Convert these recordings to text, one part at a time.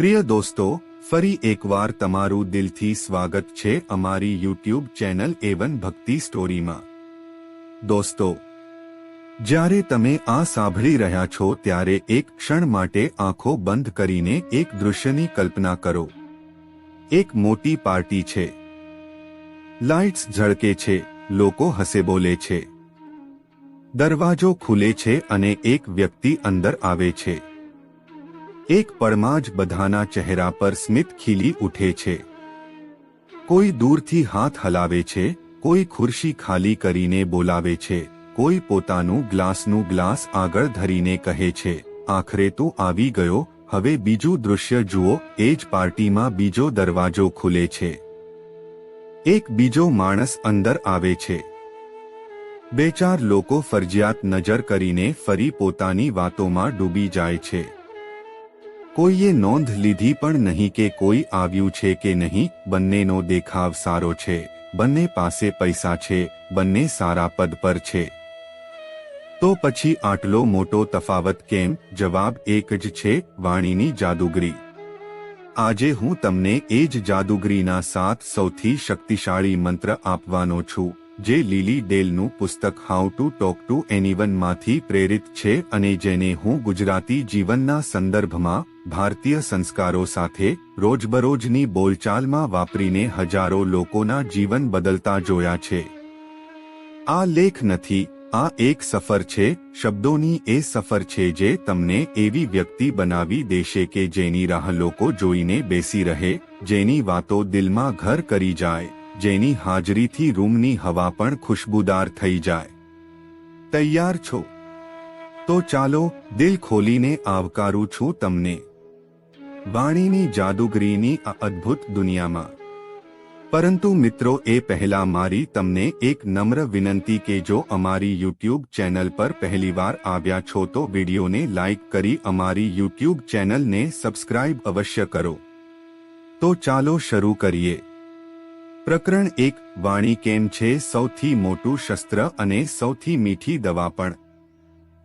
પ્રિય દોસ્તો, ફરી એકવાર તમારું દિલથી સ્વાગત છે અમારી યુટ્યુબ ચેનલ એવન ભક્તિ સ્ટોરીમાં. દોસ્તો, જ્યારે તમે આ સાંભળી રહ્યા છો ત્યારે એક ક્ષણ માટે આંખો બંધ કરીને એક દૃશ્યની કલ્પના કરો. એક મોટી પાર્ટી છે. લાઇટ્સ ઝળકે છે, લોકો હસે બોલે છે. દરવાજો ખુલે છે અને એક વ્યક્તિ અંદર આવે છે. એક પળમાં જ બધાના ચહેરા પર સ્મિત ખીલી ઉઠે છે. કોઈ દૂરથી હાથ હલાવે છે, કોઈ ખુરશી ખાલી કરીને બોલાવે છે, કોઈ પોતાનું ગ્લાસનું ગ્લાસ આગળ ધરીને કહે છે, આખરે તો આવી ગયો, હવે બીજું દૃશ્ય જુઓ, એ જ પાર્ટીમાં બીજો દરવાજો ખુલે છે. એક બીજો માણસ અંદર આવે છે. બે ચાર લોકો ફરજિયાત નજર કરીને ફરી પોતાની વાતોમાં ડૂબી જાય છે. કોઈએ નોંધ લીધી પણ નહીં કે કોઈ આવ્યું છે કે નહીં, બંનેનો દેખાવ સારો છે, બંને પાસે પૈસા છે, બંને સારા પદ પર છે. તો પછી આટલો મોટો તફાવત કેમ? જવાબ એક જ છે, વાણીની જાદુગરી. આજે હું તમને એ જ જાદુગરીના સાત સૌથી શક્તિશાળી મંત્ર આપવાનો છું. જે લીલી ડેલનું પુસ્તક હાઉ ટુ ટોક ટુ એનીવનમાંથી પ્રેરિત છે અને જેને હું ગુજરાતી જીવનના સંદર્ભમાં ભારતીય સંસ્કારો સાથે રોજબરોજની બોલચાલમાં વાપરીને હજારો લોકોના જીવન બદલતા જોયા છે. આ લેખ નથી, આ એક સફર છે, શબ્દોની એ સફર છે જે તમને એવી વ્યક્તિ બનાવી દેશે કે જેની રાહ લોકો જોઈને બેસી રહે, જેની વાતો દિલમાં ઘર કરી જાય. જેની હાજરીથી રૂમની હવા પણ ખુશબુદાર થઈ જાય. તૈયાર છો? તો ચાલો દિલ ખોલીને આવકારું છું તમને. વાણીની જાદુગરીની આ અદ્ભુત દુનિયામાં. પરંતુ મિત્રો, એ પહેલા મારી તમને એક નમ્ર વિનંતી કે જો અમારી યુટ્યુબ ચેનલ પર પહેલીવાર આવ્યા છો તો વિડીયોને લાઇક કરી અમારી યુટ્યુબ ચેનલને સબસ્ક્રાઇબ અવશ્ય કરો. તો ચાલો શરૂ કરીએ. પ્રકરણ એક, વાણી કેમ છે સૌથી મોટું શસ્ત્ર અને સૌથી મીઠી દવા પણ?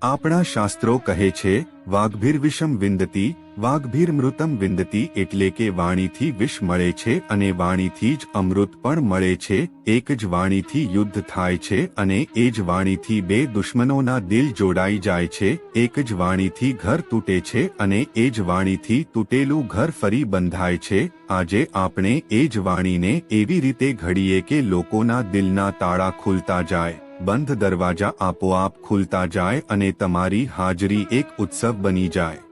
આપણા શાસ્ત્રો કહે છે વાઘભીર વિષમ વિંદતી વાઘભીર મૃતમ વિંદતી એટલે કે વાણીથી વિષ મળે છે અને વાણીથી જ અમૃત પણ મળે છે, એક જ વાણીથી યુદ્ધ થાય છે અને એ જ વાણીથી બે દુશ્મનોના દિલ જોડાઈ જાય છે, એક જ વાણીથી ઘર તૂટે છે અને એ જ વાણીથી તૂટેલું ઘર ફરી બંધાય છે, આજે આપણે એ જ વાણીને એવી રીતે ઘડીએ કે લોકોના દિલના તાળા ખુલતા જાય, બંધ દરવાજા આપોઆપ ખુલતા જાય અને તમારી હાજરી એક ઉત્સવ બની જાય.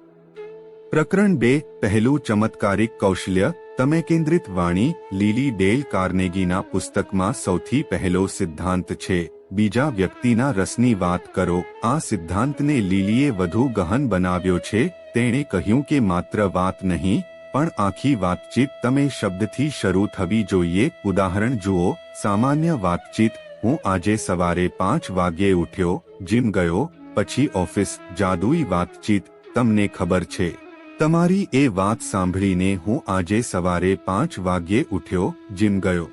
પ્રકરણ બે, પહેલું ચમત્કારિક કૌશલ્ય, તમે કેન્દ્રિત વાણી, લીલી ડેલ કાર્નેગીના પુસ્તકમાં સૌથી પહેલો સિદ્ધાંત છે. બીજા વ્યક્તિના રસની વાત કરો, આ સિદ્ધાંતને લીલીએ વધુ ગહન બનાવ્યો છે, તેણે કહ્યું કે માત્ર વાત નહીં, પણ આખી વાતચીત તમે શબ્દથી શરૂ થવી જોઈએ. ઉદાહરણ જુઓ, સામાન્ય વાતચીત, હું આજે સવારે પાંચ વાગ્યે ઉઠ્યો જીમ ગયો, પછી ઓફિસ, જાદુઈ વાતચીત, તમને ખબર છે. તમારી એ વાત સાંભળીને હું આજે સવારે પાંચ વાગ્યે ઉઠ્યો, જીમ ગયો.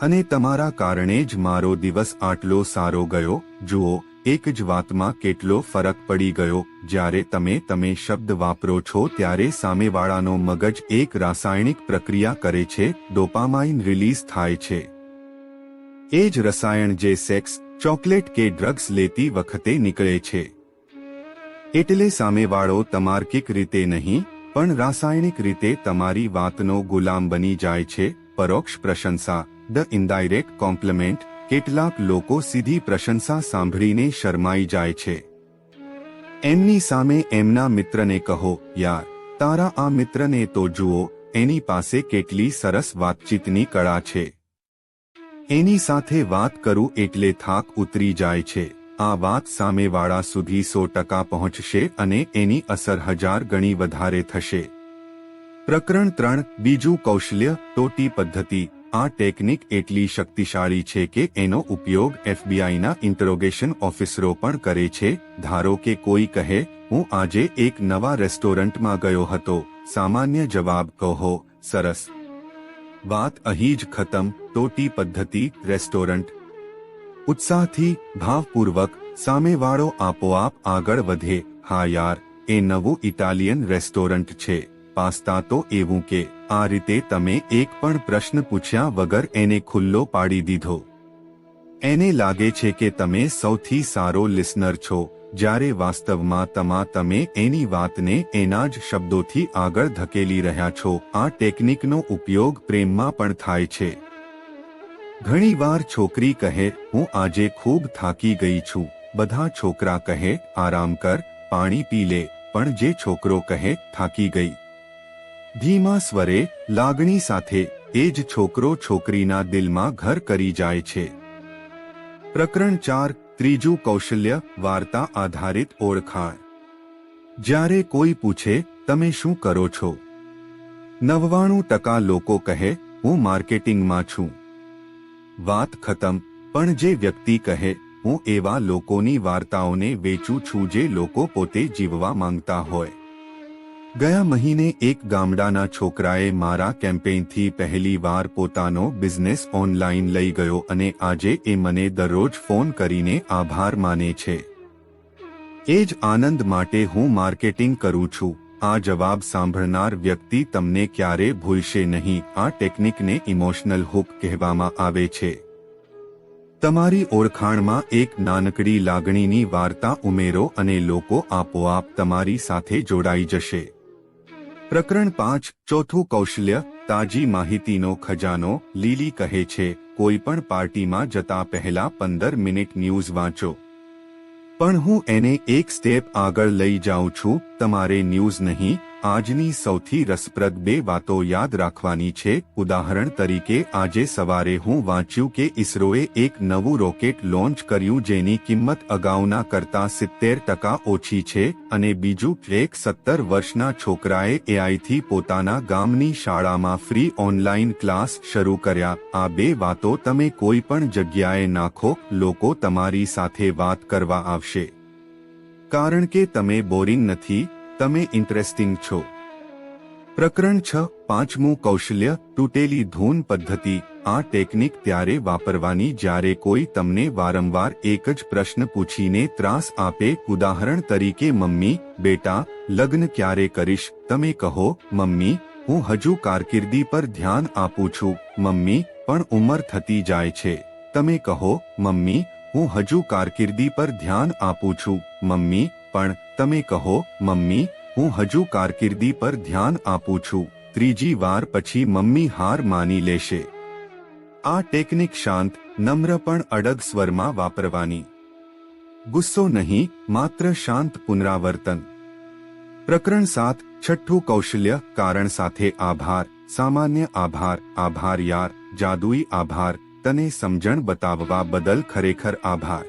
અને તમારા કારણે જ મારો દિવસ આટલો સારો ગયો. જુઓ, એક જ વાતમાં કેટલો ફરક પડી ગયો. જ્યારે તમે તમે શબ્દ વાપરો છો ત્યારે સામેવાળાનો મગજ એક રાસાયણિક પ્રક્રિયા કરે છે, ડોપામાઇન રિલીઝ થાય છે. એ જ રસાયણ જે સેક્સ, ચોકલેટ કે ડ્રગ્સ લેતી વખતે નીકળે છે. એટલે સામેવાળો તમાર્કિક રીતે નહીં, પણ રાસાયણિક રીતે તમારી વાતનો ગુલામ બની જાય છે, પરોક્ષ પ્રશંસા, ધ ઇનડાયરેક્ટ કોમ્પ્લિમેન્ટ, કેટલાક લોકો સીધી પ્રશંસા સાંભળીને શરમાઈ જાય છે. એમની સામે એમના મિત્રને કહો, યાર, તારા આ મિત્રને તો જુઓ, એની પાસે કેટલી સરસ વાતચીતની કળા છે. એની સાથે વાત કરું એટલે થાક ઉતરી જાય છે. આ વાત સામેવાળા સુધી સો ટકા પહોંચશે અને એની અસર હજાર ગણી વધારે થશે. પ્રકરણ ત્રણ, બીજું કૌશલ્ય, ટોટી પદ્ધતિ. આ ટેકનિક એટલી શક્તિશાળી છે કે એનો ઉપયોગ એફબીઆઈના ઇન્ટરોગેશન ઓફિસરો પણ કરે છે. ધારો કે કોઈ કહે, હું આજે એક નવા રેસ્ટોરન્ટમાં ગયો હતો. સામાન્ય જવાબ કહો સરસ. વાત અહીં જ ખતમ. ટોટી પદ્ધતિ, રેસ્ટોરન્ટ. ઉત્સાહથી, ભાવપૂર્વક, સામેવાળો આપોઆપ આગળ વધે. હા યાર, એ નવું ઇટાલિયન રેસ્ટોરન્ટ છે. પાસ્તા તો એવું કે, આ રીતે તમે એક પણ પ્રશ્ન પૂછ્યા વગર એને ખુલ્લો પાડી દીધો. એને લાગે છે કે તમે સૌથી સારો લિસનર છો, જ્યારે વાસ્તવમાં તમા, તમે એની વાતને એના જ શબ્દોથી આગળ ધકેલી રહ્યા છો. આ ટેકનિકનો ઉપયોગ પ્રેમમાં પણ થાય છે. ઘણીવાર છોકરી કહે, હું આજે ખૂબ થાકી ગઈ છું. બધા છોકરા કહે, આરામ કર, પાણી પી લે. પણ જે છોકરો કહે, થાકી ગઈ. ધીમા સ્વરે, લાગણી સાથે, એ જ છોકરો છોકરીના દિલમાં ઘર કરી જાય છે. પ્રકરણ ચાર, ત્રીજું કૌશલ્ય, વાર્તા આધારિત ઓળખાણ. જ્યારે કોઈ પૂછે, તમે શું કરો છો? નવ્વાણું ટકા લોકો કહે, હું માર્કેટિંગમાં છું. વાત ખતમ. પણ જે વ્યક્તિ કહે, હું એવા લોકોની વાર્તાઓને વેચું છું જે લોકો પોતે જીવવા માંગતા હોય. ગયા મહિને એક ગામડાના છોકરાએ મારા કેમ્પેઇનથી પહેલી વાર પોતાનો બિઝનેસ ઓનલાઈન લઈ ગયો અને આજે એ મને દરરોજ ફોન કરીને આભાર માને છે. એ જ આનંદ માટે હું માર્કેટિંગ કરું છું. આ જવાબ સાંભળનાર વ્યક્તિ તમને ક્યારે ભૂલશે નહીં. આ ટેકનિકને ઇમોશનલ હુક કહેવામાં આવે છે. તમારી ઓળખાણમાં એક નાનકડી લાગણીની વાર્તા ઉમેરો અને લોકો આપોઆપ તમારી સાથે જોડાઈ જશે. પ્રકરણ પાંચ, ચોથું કૌશલ્ય, તાજી માહિતીનો ખજાનો, લીલી કહે છે, કોઈ પણ પાર્ટીમાં જતા પહેલા પંદર મિનિટ ન્યૂઝ વાંચો. પણ હું એને એક સ્ટેપ આગળ લઈ જાઉં છું તમારે ન્યૂઝ નહીં આજની સૌથી રસપ્રદ બે વાતો યાદ રાખવાની છે. ઉદાહરણ તરીકે, આજે સવારે હું વાંચ્યું કે ઇસરોએ એક નવું રોકેટ લોન્ચ કર્યું જેની કિંમત અગાઉના કરતા સિત્તેર ટકા ઓછી છે અને બીજું એક સત્તર વર્ષના છોકરાએ એઆઈથી પોતાના ગામની શાળામાં ફ્રી ઓનલાઈન ક્લાસ શરૂ કર્યા. આ બે વાતો તમે કોઈ પણ જગ્યાએ નાખો, લોકો તમારી સાથે વાત કરવા આવશે. કારણ કે તમે બોરિંગ નથી તમે ઇન્ટરેસ્ટિંગ છો. પ્રકરણ છ, પાંચમું કૌશલ્ય, તૂટેલી ધૂન પદ્ધતિ. આ ટેકનિક ત્યારે વાપરવાની જ્યારે કોઈ તમને વારંવાર એક જ પ્રશ્ન પૂછીને ત્રાસ આપે. ઉદાહરણ તરીકે, મમ્મી, બેટા, લગ્ન ક્યારે કરીશ? તમે કહો, મમ્મી, હું હજુ કારકિર્દી પર ધ્યાન આપું છું. મમ્મી, પણ ઉંમર થતી જાય છે. તમે કહો, મમ્મી, હું હજુ કારકિર્દી પર ધ્યાન આપું છું. મમ્મી, પણ તમે કહો, મમ્મી, હું હજુ કારકિર્દી પર ધ્યાન આપું છું. ત્રીજી વાર પછી મમ્મી હાર માની લેશે. આ ટેકનિક શાંત, નમ્ર પણ અડગ સ્વરમાં વાપરવાની. ગુસ્સો નહીં, માત્ર શાંત પુનરાવર્તન. પ્રકરણ સાત, છઠ્ઠું કૌશલ્ય, કારણ સાથે આભાર. સામાન્ય આભાર આભાર યાર, જાદુઈ આભાર, તને સમજણ બતાવવા બદલ ખરેખર આભાર.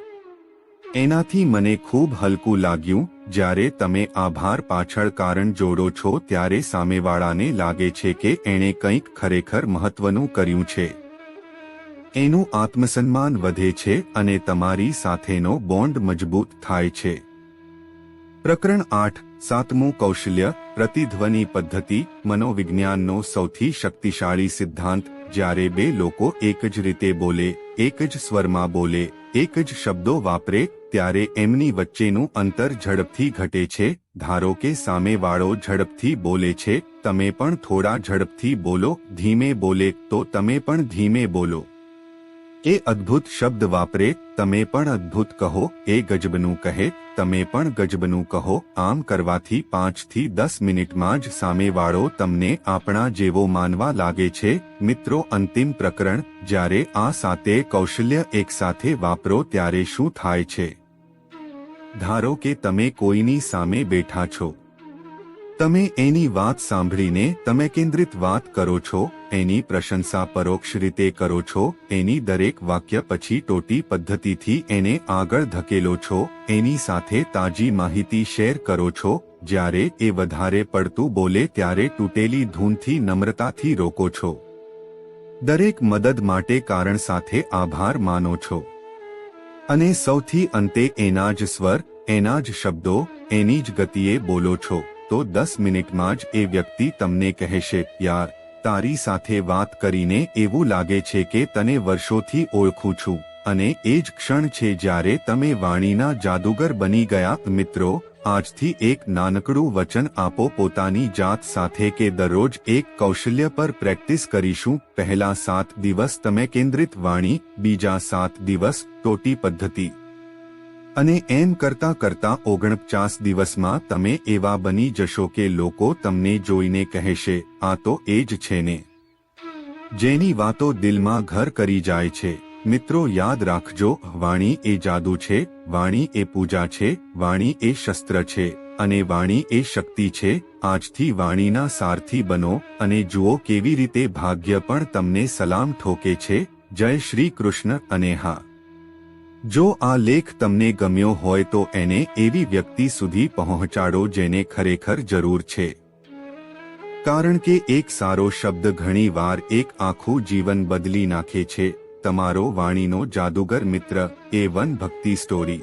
એનાથી મને ખૂબ હલકું લાગ્યું જ્યારે તમે આભાર પાછળ કારણ જોડો છો ત્યારે સામેવાળાને લાગે છે કે એણે કંઈક ખરેખર મહત્વનું કર્યું છે. એનું આત્મસન્માન વધે છે અને તમારી સાથેનો બોન્ડ મજબૂત થાય છે. પ્રકરણ આઠ, સાતમું કૌશલ્ય, પ્રતિધ્વનિ પદ્ધતિ, મનોવિજ્ઞાનનો સૌથી શક્તિશાળી સિદ્ધાંત, જ્યારે બે લોકો એક જ રીતે બોલે, એક જ સ્વરમાં બોલે એક જ શબ્દો વાપરે ત્યારે એમની વચ્ચેનું અંતર ઝડપથી ઘટે છે. ધારો કે સામેવાળો ઝડપથી બોલે છે, તમે પણ થોડા ઝડપથી બોલો, ધીમે બોલે, તો તમે પણ ધીમે બોલો. એ અદ્ભુત શબ્દ વાપરે, તમે પણ અદ્ભુત કહો, એ ગજબનું કહે, તમે પણ ગજબનું કહો, આમ કરવાથી પાંચથી દસ મિનિટમાં જ સામેવાળો તમને આપણા જેવો માનવા લાગે છે. મિત્રો, અંતિમ પ્રકરણ, જ્યારે આ સાતે કૌશલ્ય એકસાથે વાપરો, ત્યારે શું થાય છે? ધારો કે તમે કોઈની સામે બેઠા છો. તમે એની વાત સાંભળીને તમે કેન્દ્રિત વાત કરો છો, એની પ્રશંસા પરોક્ષ રીતે કરો છો, એની દરેક વાક્ય પછી ટોટી પદ્ધતિથી એને આગળ ધકેલો છો, એની સાથે તાજી માહિતી શેર કરો છો, જ્યારે એ વધારે પડતું બોલે ત્યારે તૂટેલી ધૂનથી નમ્રતાથી રોકો છો. દરેક મદદ માટે કારણ સાથે આભાર માનો છો. અને સૌથી અંતે એના જ સ્વર, એના જ શબ્દો, એની જ ગતિએ બોલો છો. તો દસ મિનિટમાં જ એ વ્યક્તિ તમને કહેશે, યાર, તારી સાથે વાત કરીને એવું લાગે છે કે તને વર્ષોથી ઓળખું છું, અને એ જ ક્ષણ છે જ્યારે તમે વાણીના જાદુગર બની ગયા. મિત્રો, આજથી એક નાનકડું વચન આપો પોતાની જાત સાથે કે દરરોજ એક કૌશલ્ય પર પ્રેક્ટિસ કરીશું. પહેલા સાત દિવસ તમે કેન્દ્રિત વાણી, બીજા સાત દિવસ ટોટી પદ્ધતિ. અને એમ કરતા કરતા ઓગણપચાસ દિવસમાં તમે એવા બની જશો કે લોકો તમને જોઈને કહેશે, આ તો એ જ છે ને. જેની વાતો દિલમાં ઘર કરી જાય છે. મિત્રો, યાદ રાખજો, વાણી એ જાદુ છે, વાણી એ પૂજા છે, વાણી એ શસ્ત્ર છે, અને વાણી એ શક્તિ છે. આજથી વાણીના સારથી બનો, અને જુઓ કેવી રીતે ભાગ્ય પણ તમને સલામ ઠોકે છે. જય શ્રી કૃષ્ણ અને હા. જો આ લેખ તમને ગમ્યો હોય તો એને એવી વ્યક્તિ સુધી પહોંચાડો જેને ખરેખર જરૂર છે. કારણ કે એક સારો શબ્દ ઘણીવાર એક આખું જીવન બદલી નાખે છે. તમારો વાણીનો જાદુગર મિત્ર એ વન ભક્તિ સ્ટોરી